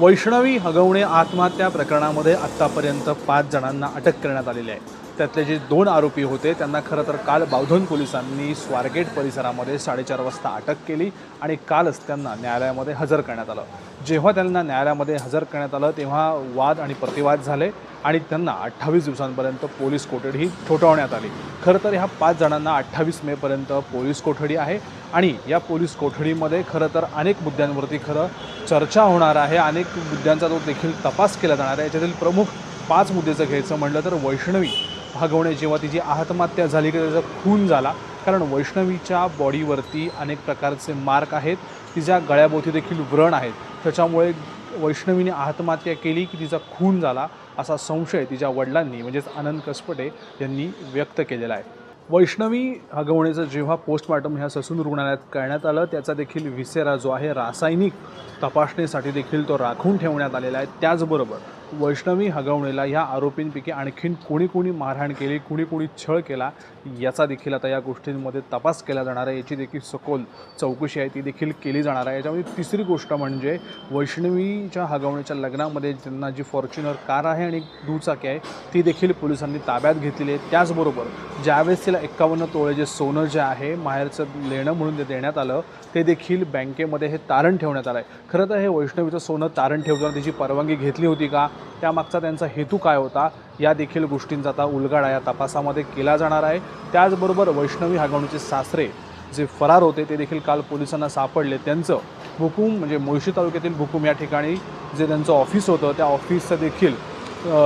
वैष्णवी हगवणे आत्महत्या प्रकरणामध्ये आत्तापर्यंत पाच जणांना अटक करण्यात आलेली आहे. त्यातले जे दोन आरोपी होते त्यांना खरं तर काल बावधन पोलिसांनी स्वारगेट परिसरामध्ये साडेचार वाजता अटक केली आणि कालच त्यांना न्यायालयामध्ये हजर करण्यात आलं. जेव्हा त्यांना न्यायालयामध्ये हजर करण्यात आलं तेव्हा वाद आणि प्रतिवाद झाले आणि त्यांना अठ्ठावीस दिवसांपर्यंत पोलीस कोठडी ठोठावण्यात आली. खरं तर ह्या पाच जणांना अठ्ठावीस मेपर्यंत पोलीस कोठडी आहे आणि या पोलीस कोठडीमध्ये खरं तर अनेक मुद्द्यांवरती खरं चर्चा होणार आहे. अनेक मुद्द्यांचा तो देखील तपास केला जाणार आहे. याच्यातील प्रमुख पाच मुद्द्याचं घ्यायचं म्हटलं तर वैष्णवी भागवणे जेव्हा तिची आत्महत्या झाली की त्याचा खून झाला. कारण वैष्णवीच्या बॉडीवरती अनेक प्रकारचे मार्क आहेत. तिच्या गळ्याभोवती देखील व्रण आहेत. त्याच्यामुळे वैष्णवीने आत्महत्या केली की तिचा खून झाला असा संशय तिच्या वडिलांनी म्हणजेच आनंद कसपटे यांनी व्यक्त केलेला आहे. वैष्णवी हगवणेचं जेव्हा पोस्टमॉर्टम ह्या ससून रुग्णालयात करण्यात आलं त्याचा देखील विसेरा जो आहे रासायनिक तपासणीसाठी देखील तो राखून ठेवण्यात आलेला आहे. त्याचबरोबर वैष्णवी हगवणेला ह्या आरोपींपैकी आणखीन कोणी कोणी मारहाण केली कुणी कुणी छळ केला याचा देखील आता या गोष्टींमध्ये तपास केला जाणार आहे. याची देखील सखोल चौकशी आहे ती देखील केली जाणार आहे. याच्यामध्ये तिसरी गोष्ट म्हणजे वैष्णवीच्या हगवणेच्या लग्नामध्ये त्यांना जी फॉर्च्युनर कार आहे आणि दुचाकी आहे ती देखील पोलिसांनी ताब्यात घेतलेली आहे. त्याचबरोबर ज्यावेळेस तिला एक्कावन्न तोळे जे सोनं जे आहे माहेरचं लेणं म्हणून जे देण्यात आलं ते देखील बँकेमध्ये हे तारण ठेवण्यात आलं आहे. खरं तर हे वैष्णवीचं सोनं तारण ठेवताना तिची परवानगी घेतली होती का? त्यामागचा त्यांचा हेतू काय होता या देखील गोष्टींचा आता उलगडा या तपासामध्ये केला जाणार आहे. त्याचबरोबर वैष्णवी हागवणीचे सासरे जे फरार होते ते देखील काल पोलिसांना सापडले. त्यांचं भुकुम म्हणजे मुळशी तालुक्यातील भुकुम या ठिकाणी जे त्यांचं ऑफिस होतं त्या ऑफिसचं देखील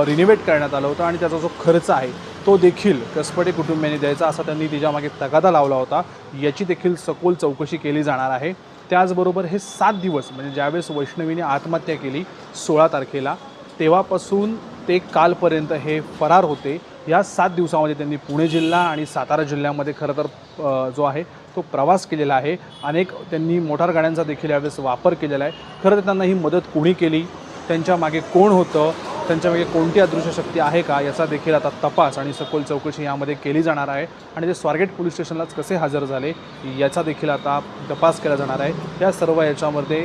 रिनिवेट करण्यात आलं होतं आणि त्याचा जो खर्च आहे तो देखील कसपटे कुटुंबियांनी द्यायचा असा त्यांनी तिच्यामागे तगादा लावला होता. याची देखील सखोल चौकशी केली जाणार आहे. त्याचबरोबर हे सात दिवस म्हणजे ज्यावेळेस वैष्णवीने आत्महत्या केली सोळा तारखेला तेव्हापासून ते कालपर्यंत हे फरार होते. या सात दिवसामध्ये त्यांनी पुणे जिल्हा आणि सातारा जिल्ह्यामध्ये खरं तर जो आहे तो प्रवास केलेला आहे. अनेक त्यांनी मोटार गाड्यांचा देखील यावेळेस वापर केलेला आहे. खरं तर त्यांना ही मदत कोणी केली? त्यांच्या मागे कोण होतं? त्यांच्यामध्ये कोणती अदृश्य शक्ती आहे का याचा देखील आता तपास आणि सखोल चौकशी यामध्ये केली जाणार आहे. आणि ते स्वारगेट पोलीस स्टेशनलाच कसे हजर झाले याचा देखील आता तपास केला जाणार आहे. या सर्व याच्यामध्ये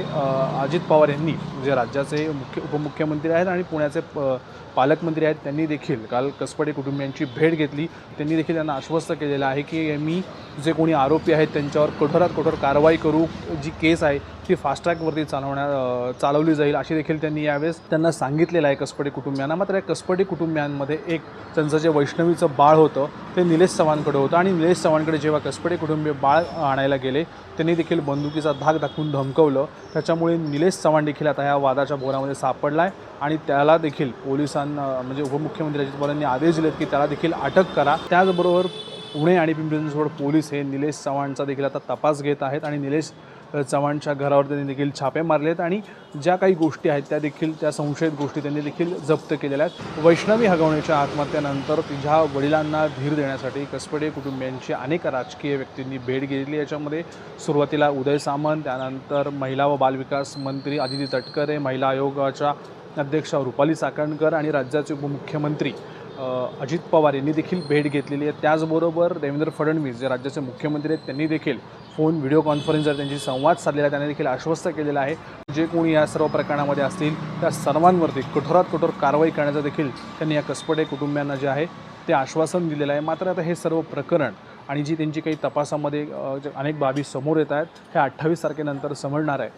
अजित पवार यांनी जे राज्याचे मुख्य उपमुख्यमंत्री आहेत आणि पुण्याचे प पालकमंत्री आहेत त्यांनी देखील काल कसपडे कुटुंबियांची भेट घेतली. त्यांनी देखील त्यांना आश्वस्त केलेलं आहे की मी जे कोणी आरोपी आहेत त्यांच्यावर कठोरात कठोर कारवाई करू जी केस आहे ती फास्ट ट्रॅकवरती चालवण्या चालवली जाईल अशी देखील त्यांनी यावेळेस त्यांना सांगितलेलं आहे कसपटे कुटुंबियांना. मात्र या कसपटे कुटुंबियांमध्ये एक त्यांचं जे वैष्णवीचं बाळ होतं ते निलेश चव्हाणकडे होतं. आणि निलेश चव्हाणकडे जेव्हा कसपटे कुटुंबीय बाळ आणायला गेले त्यांनी देखील बंदुकीचा धाक दाखवून धमकवलं. त्याच्यामुळे निलेश चव्हाण देखील आता ह्या वादाच्या भोरामध्ये सापडला आहे आणि त्याला देखील पोलिसांना म्हणजे उपमुख्यमंत्री अजित पवारांनी आदेश दिलेत की त्याला देखील अटक करा. त्याचबरोबर पुणे आणि पिंपरी चिंचवड पोलीस हे निलेश चव्हाणचा देखील आता तपास घेत आहेत आणि निलेश चव्हाणच्या घरावर त्यांनी देखील छापे मारले आहेत आणि ज्या काही गोष्टी आहेत त्या देखील त्या संशयित गोष्टी त्यांनी देखील जप्त केलेल्या आहेत. वैष्णवी हगवण्याच्या आत्महत्यानंतर तिच्या वडिलांना धीर देण्यासाठी कसपडे कुटुंबियांची अनेक राजकीय व्यक्तींनी भेट घेतली. याच्यामध्ये सुरुवातीला उदय सामंत त्यानंतर महिला व बालविकास मंत्री आदिती तटकरे महिला आयोगाच्या अध्यक्षा रुपाली चाकणकर आणि राज्याचे उपमुख्यमंत्री अजित पवार यांनी देखील भेट घेतलेली आहे. त्याचबरोबर देवेंद्र फडणवीस जे राज्याचे मुख्यमंत्री आहेत त्यांनी देखील फोन व्हिडिओ कॉन्फरन्सवर त्यांची संवाद साधलेला आहे. त्यांनी देखील आश्वस्त केलेलं आहे. जे कोणी या सर्व प्रकरणामध्ये असतील त्या सर्वांवरती कठोरात कठोर कारवाई करण्याचं देखील त्यांनी या कसपटे कुटुंबियांना जे आहे ते आश्वासन दिलेलं आहे. मात्र आता हे सर्व प्रकरण आणि जी त्यांची काही तपासामध्ये जे अनेक बाबी समोर येत आहेत ह्या अठ्ठावीस तारखेनंतर समजणार आहे.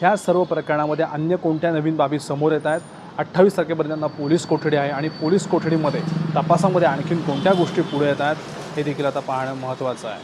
ह्या सर्व प्रकरणामध्ये अन्य कोणत्या नवीन बाबी समोर येत आहेत? अठ्ठावीस तारखेपर्यंत त्यांना पोलीस कोठडी आहे आणि पोलीस कोठडीमध्ये तपासामध्ये आणखीन कोणत्या गोष्टी पुढे येत आहेत हे देखील आता पाहणं महत्त्वाचं आहे.